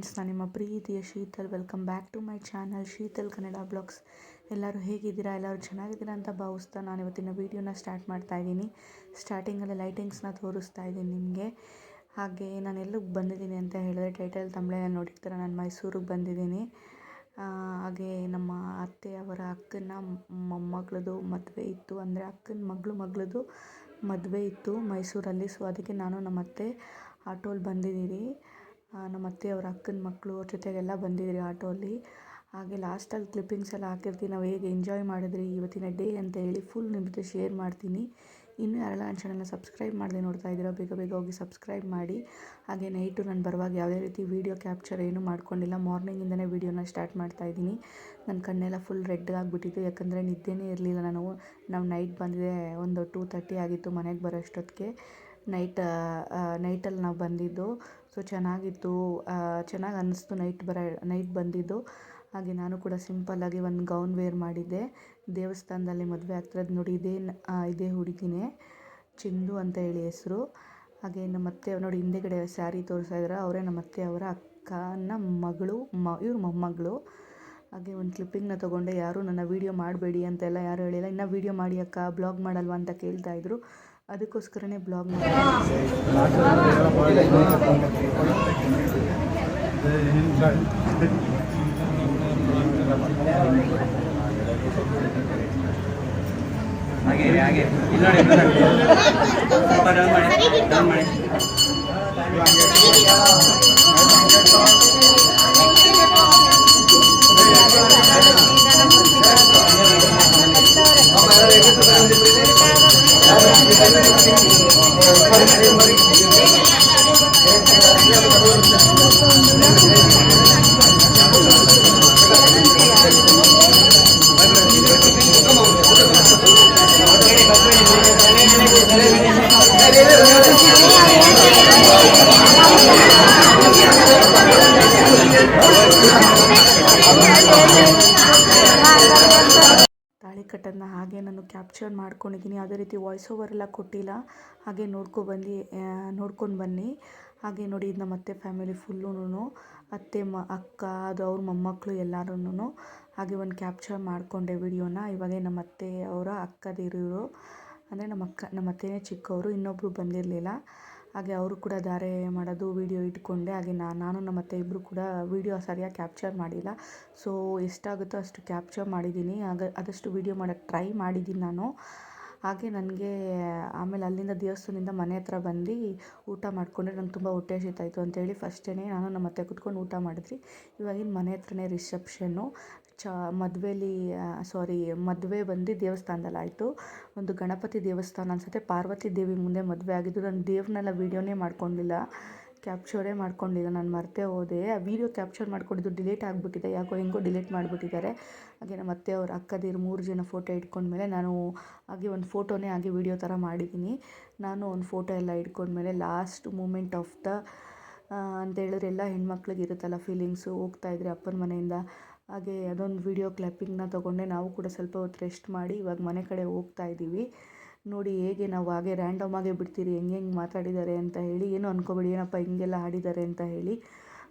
Friends, ನಾನು ನಿಮ್ಮ ಪ್ರೀತಿಯ Sheetal. Welcome back to my channel Sheetal Kannada vlogs. ಎಲ್ಲರೂ ಹೇಗಿದ್ದೀರಾ? ಎಲ್ಲರೂ ಚೆನ್ನಾಗಿದ್ದೀರಾ ಅಂತ ಭಾವಿಸ್ತಾ ನಾನು ಇವತ್ತಿನ ವೀಡಿಯೋನ ಸ್ಟಾರ್ಟ್ ಮಾಡ್ತಾ ಇದ್ದೀನಿ. ಸ್ಟಾರ್ಟಿಂಗಲ್ಲಿ ಲೈಟಿಂಗ್ಸ್ನ ತೋರಿಸ್ತಾ ಇದ್ದೀನಿ ನಿಮಗೆ. ಹಾಗೆ ನಾನು ಎಲ್ಲಿಗೆ ಬಂದಿದ್ದೀನಿ ಅಂತ ಹೇಳಿದ್ರೆ ಟೈಟಲ್ ತಮಿಳಲ್ಲಿ ನೋಡಿರ್ತಾರೆ, ನಾನು ಮೈಸೂರಿಗೆ ಬಂದಿದ್ದೀನಿ. ಹಾಗೆ ನಮ್ಮ ಅತ್ತೆಯವರ ಅಕ್ಕನ ಮೊಮ್ಮಗಳದು ಮದುವೆ ಇತ್ತು. ಅಂದರೆ ಅಕ್ಕನ ಮಗಳು ಮಗಳದು ಮದುವೆ ಇತ್ತು ಮೈಸೂರಲ್ಲಿ. ಸೊ ಅದಕ್ಕೆ ನಾನು ನಮ್ಮ ಅತ್ತೆ ಆಟೋಲಿ ಬಂದಿದ್ದೀರಿ. ನಮ್ಮ ಅತ್ತೆ ಅವ್ರ ಅಕ್ಕನ ಮಕ್ಕಳು ಅವ್ರ ಜೊತೆಗೆಲ್ಲ ಬಂದಿದ್ರಿ ಆಟೋಲ್ಲಿ ಹಾಗೆ ಲಾಸ್ಟಲ್ಲಿ ಕ್ಲಿಪ್ಪಿಂಗ್ಸ್ ಎಲ್ಲ ಹಾಕಿರ್ತೀನಿ ನಾವು ಹೇಗೆ ಎಂಜಾಯ್ ಮಾಡಿದ್ರಿ ಇವತ್ತಿನ ಡೇ ಅಂತ ಹೇಳಿ ಫುಲ್ ನಿಮ್ಮ ಜೊತೆ ಶೇರ್ ಮಾಡ್ತೀನಿ. ಇನ್ನೂ ಯಾರೆಲ್ಲ ಸಬ್ಸ್ಕ್ರೈಬ್ ಮಾಡದೆ ನೋಡ್ತಾ ಇದ್ದೀರಾ, ಬೇಗ ಬೇಗ ಹೋಗಿ ಸಬ್ಸ್ಕ್ರೈಬ್ ಮಾಡಿ. ಹಾಗೆ ನೈಟು ನಾನು ಬರುವಾಗ ಯಾವುದೇ ರೀತಿ ವೀಡಿಯೋ ಕ್ಯಾಪ್ಚರ್ ಏನೂ ಮಾಡ್ಕೊಂಡಿಲ್ಲ. ಮಾರ್ನಿಂಗಿಂದನೇ ವೀಡಿಯೋನ ಸ್ಟಾರ್ಟ್ ಮಾಡ್ತಾ ಇದ್ದೀನಿ. ನನ್ನ ಕಣ್ಣೆಲ್ಲ ಫುಲ್ ರೆಡ್ ಆಗಿಬಿಟ್ಟಿತ್ತು. ಯಾಕಂದರೆ ನಿದ್ದೆನೇ ಇರಲಿಲ್ಲ ನಾನು. ನಾವು ನೈಟ್ ಬಂದಿದೆ ಒಂದು ಟೂ ತರ್ಟಿ ಆಗಿತ್ತು ಮನೆಗೆ ಬರೋ ಅಷ್ಟೊತ್ತಿಗೆ ನೈಟ್ ನೈಟಲ್ಲಿ ನಾವು ಬಂದಿದ್ದು. ಸೊ ಚೆನ್ನಾಗಿತ್ತು. ಚೆನ್ನಾಗಿ ಅನ್ನಿಸ್ತು ನೈಟ್ ಬರ, ನೈಟ್ ಬಂದಿದ್ದು. ಹಾಗೆ ನಾನು ಕೂಡ ಸಿಂಪಲ್ಲಾಗಿ ಒಂದು ಗೌನ್ ವೇರ್ ಮಾಡಿದ್ದೆ. ದೇವಸ್ಥಾನದಲ್ಲಿ ಮದುವೆ ಆಗ್ತಿರೋದು ನೋಡಿ ಇದೇ ಇದೇ ಹುಡುಗಿನೇ. ಚಿಂದು ಅಂತ ಹೇಳಿ ಹೆಸರು. ಹಾಗೆ ನಮ್ಮ ಅತ್ತೆ ನೋಡಿ ಹಿಂದೆಗಡೆ ಸ್ಯಾರಿ ತೋರಿಸ್ತಾ ಇದ್ದಾರೆ ಅವರೇ ನಮ್ಮ ಅತ್ತೆ ಅವರ ಅಕ್ಕನ ಮಗಳು, ಮ, ಇವ್ರ ಮೊಮ್ಮಗಳು. ಹಾಗೆ ಒಂದು ಕ್ಲಿಪ್ಪಿಂಗ್ನ ತೊಗೊಂಡೆ. ಯಾರೂ ನನ್ನ ವೀಡಿಯೋ ಮಾಡಬೇಡಿ ಅಂತೆಲ್ಲ ಯಾರೂ ಹೇಳಿಲ್ಲ. ಇನ್ನೂ ವೀಡಿಯೋ ಮಾಡಿ ಅಕ್ಕ, ಬ್ಲಾಗ್ ಮಾಡಲ್ವಾ ಅಂತ ಕೇಳ್ತಾ ಇದ್ರು. ಅದಕ್ಕೋಸ್ಕರನೇ ಬ್ಲಾಗ್ ಮಾಡಿ Thank you. ತಾಳಿ ಕಟ್ಟನ್ನು ಹಾಗೆ ನಾನು ಕ್ಯಾಪ್ಚರ್ ಮಾಡ್ಕೊಂಡಿದ್ದೀನಿ. ಯಾವುದೇ ರೀತಿ ವಾಯ್ಸ್ ಓವರ್ ಎಲ್ಲ ಕೊಟ್ಟಿಲ್ಲ. ಹಾಗೆ ನೋಡ್ಕೊ ಬಂದು ನೋಡ್ಕೊಂಡು ಬನ್ನಿ. ಹಾಗೆ ನೋಡಿ ನಮ್ಮ ಅತ್ತೆ ಫ್ಯಾಮಿಲಿ ಫುಲ್ಲೂ ಅತ್ತೆ, ಮ, ಅಕ್ಕ, ಅದು ಅವ್ರ ಮೊಮ್ಮಕ್ಕಳು ಎಲ್ಲರೂ ಹಾಗೆ ಒಂದು ಕ್ಯಾಪ್ಚರ್ ಮಾಡಿಕೊಂಡೆ ವಿಡಿಯೋನ. ಇವಾಗೆ ನಮ್ಮ ಅತ್ತೆ ಅವರ ಅಕ್ಕದಿರೋರು, ಅಂದರೆ ನಮ್ಮ ಅಕ್ಕ, ನಮ್ಮ ಅತ್ತೆನೇ ಚಿಕ್ಕವರು ಇನ್ನೊಬ್ಬರು ಬಂದಿರಲಿಲ್ಲ. ಹಾಗೆ ಅವರು ಕೂಡ ಧಾರೆ ಮಾಡೋದು ವೀಡಿಯೋ ಇಟ್ಕೊಂಡೆ. ಹಾಗೆ ನಾನು ನಮ್ಮ ಅತ್ತೆ ಇಬ್ಬರು ಕೂಡ ವೀಡಿಯೋ ಸರಿಯಾಗಿ ಕ್ಯಾಪ್ಚರ್ ಮಾಡಿಲ್ಲ. ಸೊ ಎಷ್ಟಾಗುತ್ತೋ ಅಷ್ಟು ಕ್ಯಾಪ್ಚರ್ ಮಾಡಿದ್ದೀನಿ. ಆಗ ಆದಷ್ಟು ವೀಡಿಯೋ ಮಾಡೋಕ್ಕೆ ಟ್ರೈ ಮಾಡಿದ್ದೀನಿ ನಾನು. ಹಾಗೆ ನನಗೆ, ಆಮೇಲೆ ಅಲ್ಲಿಂದ ದೇವಸ್ಥಾನದಿಂದ ಮನೆ ಹತ್ರ ಬಂದು ಊಟ ಮಾಡಿಕೊಂಡ್ರೆ ನಂಗೆ ತುಂಬ ಹೊಟ್ಟೆ ಹಸಿತಾಯಿತ್ತು ಅಂತೇಳಿ ಫಸ್ಟೇ ನಾನು ನಮ್ಮ ಅತ್ತೆ ಕುತ್ಕೊಂಡು ಊಟ ಮಾಡಿದ್ವಿ. ಇವಾಗಿನ ಮನೆ ಹತ್ರನೇ ರಿಸೆಪ್ಷನ್ನು ಚ, ಮದುವೆಲಿ ಸಾರಿ ಮದುವೆ ಬಂದು ದೇವಸ್ಥಾನದಲ್ಲಿ ಆಯಿತು. ಒಂದು ಗಣಪತಿ ದೇವಸ್ಥಾನ ಅನ್ಸುತ್ತೆ. ಪಾರ್ವತಿ ದೇವಿ ಮುಂದೆ ಮದುವೆ ಆಗಿದ್ದು ನಾನು ದೇವ್ರನ್ನೆಲ್ಲ ವೀಡಿಯೋನೇ ಮಾಡ್ಕೊಂಡಿಲ್ಲ. ಕ್ಯಾಪ್ಚರೇ ಮಾಡ್ಕೊಂಡಿಲ್ಲ. ನಾನು ಮರೆತೇ ಹೋದೆ. ಆ ವೀಡಿಯೋ ಕ್ಯಾಪ್ಚರ್ ಮಾಡ್ಕೊಂಡಿದ್ದು ಡಿಲೀಟ್ ಆಗಿಬಿಟ್ಟಿದೆ. ಯಾಕೋ ಹೆಂಗೋ ಡಿಲೀಟ್ ಮಾಡಿಬಿಟ್ಟಿದ್ದಾರೆ. ಹಾಗೆ ನಮ್ಮ ಅತ್ತೆ ಅವ್ರ ಅಕ್ಕದಿರು ಮೂರು ಜನ ಫೋಟೋ ಇಟ್ಕೊಂಡ್ಮೇಲೆ ನಾನು ಹಾಗೆ ಒಂದು ಫೋಟೋನೇ ಹಾಗೆ ವೀಡಿಯೋ ಥರ ಮಾಡಿದ್ದೀನಿ. ನಾನು ಒಂದು ಫೋಟೋ ಎಲ್ಲ ಇಟ್ಕೊಂಡ್ಮೇಲೆ ಲಾಸ್ಟ್ ಮೂಮೆಂಟ್ ಆಫ್ ದ ಅಂತ ಹೇಳಿದ್ರೆ ಎಲ್ಲ ಹೆಣ್ಮಕ್ಳಿಗೆ ಇರುತ್ತಲ್ಲ ಫೀಲಿಂಗ್ಸು ಹೋಗ್ತಾ ಇದ್ರೆ ಅಪ್ಪನ ಮನೆಯಿಂದ. ಹಾಗೆ ಅದೊಂದು ವೀಡಿಯೋ ಕ್ಲಿಪ್ಪಿಂಗ್ನ ತೊಗೊಂಡೆ. ನಾವು ಕೂಡ ಸ್ವಲ್ಪ ಹೊತ್ತು ರೆಸ್ಟ್ ಮಾಡಿ ಇವಾಗ ಮನೆ ಕಡೆ ಹೋಗ್ತಾ ಇದ್ದೀವಿ. ನೋಡಿ ಹೇಗೆ ನಾವು ಹಾಗೆ ರ್ಯಾಂಡಮ್ ಆಗೇ ಬಿಡ್ತೀರಿ, ಹೆಂಗೆ ಹೆಂಗೆ ಮಾತಾಡಿದ್ದಾರೆ ಅಂತ ಹೇಳಿ, ಏನು ಅನ್ಕೋಬೇಡಿ, ಏನಪ್ಪ ಹಿಂಗೆಲ್ಲ ಆಡಿದ್ದಾರೆ ಅಂತ ಹೇಳಿ.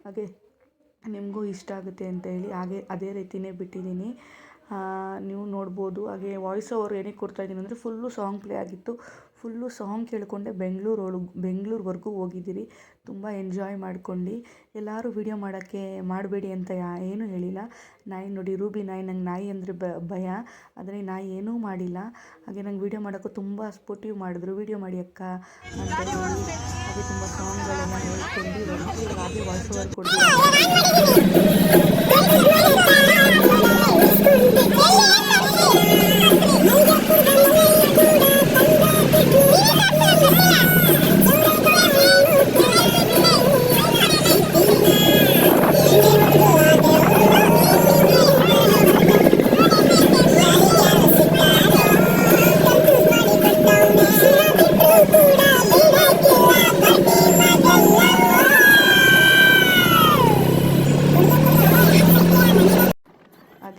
ಹಾಗೆ ನಿಮಗೂ ಇಷ್ಟ ಆಗುತ್ತೆ ಅಂತ ಹೇಳಿ ಹಾಗೆ ಅದೇ ರೀತಿಯೇ ಬಿಟ್ಟಿದ್ದೀನಿ. ನೀವು ನೋಡ್ಬೋದು. ಹಾಗೆ ವಾಯ್ಸ್ ಓವರ್ ಏನಕ್ಕೆ ಕೊಡ್ತಾ ಇದ್ದೀನಿ ಅಂದರೆ ಫುಲ್ಲು ಸಾಂಗ್ ಪ್ಲೇ ಆಗಿತ್ತು. ಫುಲ್ಲು ಸಾಂಗ್ ಕೇಳಿಕೊಂಡೆ ಬೆಂಗಳೂರು ಒಳಗೆ ಬೆಂಗಳೂರುವರೆಗೂ ಹೋಗಿದ್ದೀರಿ. ತುಂಬ ಎಂಜಾಯ್ ಮಾಡ್ಕೊಂಡು. ಎಲ್ಲರೂ ವೀಡಿಯೋ ಮಾಡೋಕ್ಕೆ ಮಾಡಬೇಡಿ ಅಂತ ಯಾ, ಏನೂ ಹೇಳಿಲ್ಲ. ನಾಯಿ ನೋಡಿ, ರೂಬಿ ನಾಯಿ, ನಂಗೆ ನಾಯಿ ಅಂದರೆ ಭಯ. ಆದರೆ ನಾಯಿ ಏನೂ ಮಾಡಿಲ್ಲ. ಹಾಗೆ ನಂಗೆ ವೀಡಿಯೋ ಮಾಡೋಕ್ಕೂ ತುಂಬ ಸಪೋರ್ಟಿವ್ ಮಾಡಿದ್ರು. ವೀಡಿಯೋ ಮಾಡಿ ಅಕ್ಕ ಅಂತ ಹಾಗೆ ತುಂಬ ಸಾಂಗ್ಗಳೆಲ್ಲ ಹೇಳ್ಕೊಂಡು ಹಾಗೆ ವಾಯ್ಸ್ ಓವರ್ ಕೊಡ್ತೀವಿ Hello.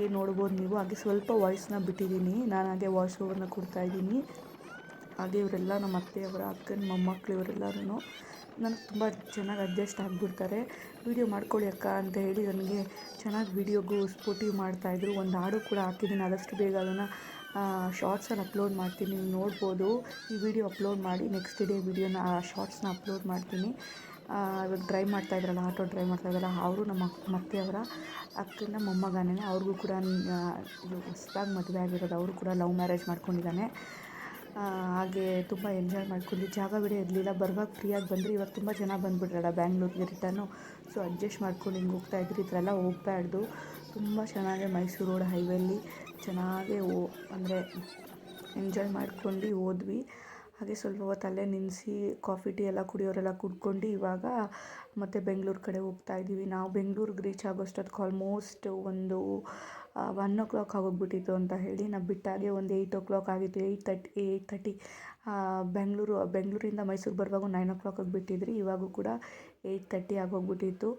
ಹಾಗೆ ನೋಡ್ಬೋದು ನೀವು. ಹಾಗೆ ಸ್ವಲ್ಪ ವಾಯ್ಸ್ನ ಬಿಟ್ಟಿದ್ದೀನಿ. ನಾನು ಹಾಗೆ ವಾಯ್ಸ್ ಓವರ್ನ ಕೊಡ್ತಾ ಇದ್ದೀನಿ. ಹಾಗೆ ಇವರೆಲ್ಲ ನಮ್ಮ ಅತ್ತೆಯವರ, ಅಕ್ಕನ ಮೊಮ್ಮಕ್ಕಳು ಇವರೆಲ್ಲರೂ ನನಗೆ ತುಂಬ ಚೆನ್ನಾಗಿ ಅಡ್ಜಸ್ಟ್ ಆಗಿಬಿಡ್ತಾರೆ. ವೀಡಿಯೋ ಮಾಡ್ಕೊಳ್ಳಿ ಅಕ್ಕ ಅಂತ ಹೇಳಿ ನನಗೆ ಚೆನ್ನಾಗಿ ವೀಡಿಯೋಗೂ ಸ್ಪೋರ್ಟಿವ್ ಮಾಡ್ತಾಯಿದ್ರು ಒಂದು ಹಾಡು ಕೂಡ ಹಾಕಿದ್ದೀನಿ ಆದಷ್ಟು ಬೇಗ ಅದನ್ನು ಶಾರ್ಟ್ಸಲ್ಲಿ ಅಪ್ಲೋಡ್ ಮಾಡ್ತೀನಿ. ನೀವು ನೋಡ್ಬೋದು. ಈ ವಿಡಿಯೋ ಅಪ್ಲೋಡ್ ಮಾಡಿ ನೆಕ್ಸ್ಟ್ ಡೇ ವಿಡಿಯೋನ ಆ ಶಾರ್ಟ್ಸ್ನ ಅಪ್ಲೋಡ್ ಮಾಡ್ತೀನಿ. ಆ, ಮಾಡ್ತಾ ಮಾಡ್ತಾಯಿದ್ರಲ್ಲ ಆಟೋ ಡ್ರೈವ್ ಮಾಡ್ತಾಯಿದ್ರಲ್ಲ ಅವರು ನಮ್ಮ ಮತ್ತೆಯವರ ಅಕ್ಕನ ಮೊಮ್ಮಗನೇ ಅವ್ರಿಗೂ ಕೂಡ ಹೊಸ್ದಾಗಿ ಮದುವೆ ಆಗಿರೋದು ಅವರು ಕೂಡ ಲವ್ ಮ್ಯಾರೇಜ್ ಮಾಡ್ಕೊಂಡಿದ್ದಾನೆ. ಹಾಗೆ ತುಂಬ ಎಂಜಾಯ್ ಮಾಡ್ಕೊಂಡು ಜಾಗ ಬಿಡೇ ಇರಲಿಲ್ಲ ಬರುವಾಗ ಫ್ರೀಯಾಗಿ ಬಂದರೆ ಇವಾಗ ತುಂಬ ಜನ ಬಂದುಬಿಟ್ರಲ್ಲ ಬ್ಯಾಂಗ್ಳೂರಿಗೆ ರಿಟರ್ನು ಸೊ ಅಡ್ಜಸ್ಟ್ ಮಾಡ್ಕೊಂಡು ಹಿಂಗೆ ಹೋಗ್ತಾ ಇದ್ರಿ ಈ ಥರ ಎಲ್ಲ ಹೋಗ್ಬಾರ್ದು ತುಂಬ ಚೆನ್ನಾಗಿ ಮೈಸೂರು ರೋಡ್ ಹೈವೇಲಿ ಚೆನ್ನಾಗೇ ಓ ಅಂದರೆ ಎಂಜಾಯ್ ಮಾಡ್ಕೊಂಡು ಹೋದ್ವಿ. ಹಾಗೆ ಸ್ವಲ್ಪ ಹೊತ್ತು ಅಲ್ಲೇ ನಿಲ್ಲಿಸಿ ಕಾಫಿ ಟೀ ಎಲ್ಲ ಕುಡಿಯೋರೆಲ್ಲ ಕುಡ್ಕೊಂಡು ಇವಾಗ ಮತ್ತೆ ಬೆಂಗಳೂರು ಕಡೆ ಹೋಗ್ತಾ ಇದ್ದೀವಿ. ನಾವು ಬೆಂಗ್ಳೂರಿಗೆ ರೀಚ್ ಆಗೋಷ್ಟೊತ್ತಿಗೆ ಆಲ್ಮೋಸ್ಟ್ ಒಂದು ಒನ್ ಓ ಕ್ಲಾಕ್ ಆಗೋಗ್ಬಿಟ್ಟಿತ್ತು ಅಂತ ಹೇಳಿ ನಾವು ಬಿಟ್ಟಾಗೆ ಒಂದು ಏಯ್ಟ್ ಓ ಕ್ಲಾಕ್ ಆಗಿತ್ತು eight thirty eight thirty Bengaluru, ಬೆಂಗಳೂರಿಂದ ಮೈಸೂರು ಬರುವಾಗ ನೈನ್ ಓ ಕ್ಲಾಕ್ ಆಗಿಬಿಟ್ಟಿದ್ರಿ ಇವಾಗೂ ಕೂಡ ಏಯ್ಟ್ ತರ್ಟಿ ಆಗೋಗ್ಬಿಟ್ಟಿತ್ತು.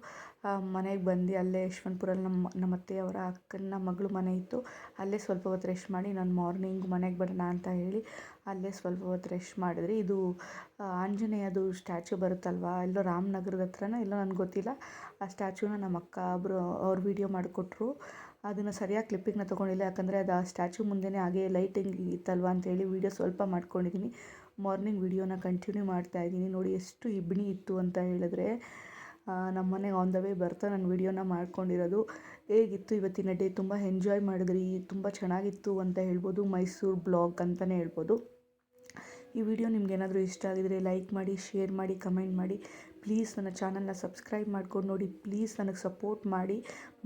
ಮನೆಗೆ ಬಂದು ಅಲ್ಲೇ ಯಶವಂತಪುರಲ್ಲಿ ನಮ್ಮ ನಮ್ಮ ಅತ್ತೆಯವರ ಅಕ್ಕನ ಮಗಳು ಮನೆ ಇತ್ತು, ಅಲ್ಲೇ ಸ್ವಲ್ಪ ಹೊತ್ತು ರೆಸ್ಟ್ ಮಾಡಿ ನಾನು ಮಾರ್ನಿಂಗ್ ಮನೆಗೆ ಬರೋಣ ಅಂತ ಹೇಳಿ ಅಲ್ಲೇ ಸ್ವಲ್ಪ ಹೊತ್ತು ರೆಸ್ಟ್ ಮಾಡಿದ್ರಿ. ಇದು ಆಂಜನೇಯದು ಸ್ಟ್ಯಾಚು ಬರುತ್ತಲ್ವಾ ಎಲ್ಲೋ ರಾಮನಗರದ ಹತ್ರನೋ ಎಲ್ಲೋ ನನಗೆ ಗೊತ್ತಿಲ್ಲ, ಆ ಸ್ಟ್ಯಾಚುನ ನಮ್ಮ ಅಕ್ಕ ಒಬ್ಬರು ಅವ್ರು ವೀಡಿಯೋ ಮಾಡಿಕೊಟ್ರು. ಅದನ್ನು ಸರಿಯಾಗಿ ಕ್ಲಿಪ್ಪಿಂಗ್ನ ತೊಗೊಂಡಿಲ್ಲ. ಯಾಕಂದರೆ ಅದು ಆ ಸ್ಟ್ಯಾಚು ಮುಂದೆನೇ ಹಾಗೆ ಲೈಟಿಂಗ್ ಇತ್ತಲ್ವ ಅಂತೇಳಿ ವೀಡಿಯೋ ಸ್ವಲ್ಪ ಮಾಡ್ಕೊಂಡಿದ್ದೀನಿ ಮಾರ್ನಿಂಗ್ ವೀಡಿಯೋನ ಕಂಟಿನ್ಯೂ ಮಾಡ್ತಾ ಇದ್ದೀನಿ. ನೋಡಿ ಎಷ್ಟು ಇಬ್ಬನಿ ಇತ್ತು ಅಂತ ಹೇಳಿದ್ರೆ ನಮ್ಮ ಮನೆಗೆ ಆನ್ ದ ವೇ ಬರ್ತಾ ನಾನು ವೀಡಿಯೋನ ಮಾಡ್ಕೊಂಡಿರೋದು. ಹೇಗಿತ್ತು ಇವತ್ತಿನ ಡೇ ತುಂಬ ಎಂಜಾಯ್ ಮಾಡಿದ್ರಿ? ತುಂಬ ಚೆನ್ನಾಗಿತ್ತು ಅಂತ ಹೇಳ್ಬೋದು. ಮೈಸೂರು ಬ್ಲಾಗ್ ಅಂತಲೇ ಹೇಳ್ಬೋದು. ಈ ವಿಡಿಯೋ ನಿಮ್ಗೆ ಏನಾದರೂ ಇಷ್ಟ ಆಗಿದರೆ ಲೈಕ್ ಮಾಡಿ ಶೇರ್ ಮಾಡಿ ಕಮೆಂಟ್ ಮಾಡಿ. ಪ್ಲೀಸ್ ನನ್ನ ಚಾನಲ್ನ ಸಬ್ಸ್ಕ್ರೈಬ್ ಮಾಡ್ಕೊಂಡು ನೋಡಿ, ಪ್ಲೀಸ್ ನನಗೆ ಸಪೋರ್ಟ್ ಮಾಡಿ.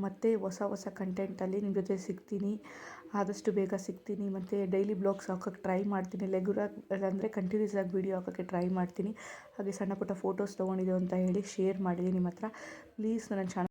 ಮತ್ತೆ ಹೊಸ ಹೊಸ ಕಂಟೆಂಟಲ್ಲಿ ನಿಮ್ಮ ಜೊತೆ ಸಿಗ್ತೀನಿ. ಆದಷ್ಟು ಬೇಗ ಸಿಗ್ತೀನಿ. ಮತ್ತು ಡೈಲಿ ಬ್ಲಾಗ್ಸ್ ಹಾಕೋಕ್ಕೆ ಟ್ರೈ ಮಾಡ್ತೀನಿ. ರೆಗ್ಯುಲರ್ ಅಂದರೆ ಕಂಟಿನ್ಯೂಸ್ ಆಗಿ ವೀಡಿಯೋ ಹಾಕೋಕ್ಕೆ ಟ್ರೈ ಮಾಡ್ತೀನಿ. ಹಾಗೆ ಸಣ್ಣ ಪುಟ್ಟ ಫೋಟೋಸ್ ತೊಗೊಂಡಿದ್ದು ಅಂತ ಹೇಳಿ ಶೇರ್ ಮಾಡಿದ್ದೀನಿ ನಿಮ್ಮ ಹತ್ರ. ಪ್ಲೀಸ್ ನನ್ನ ಚಾನಲ್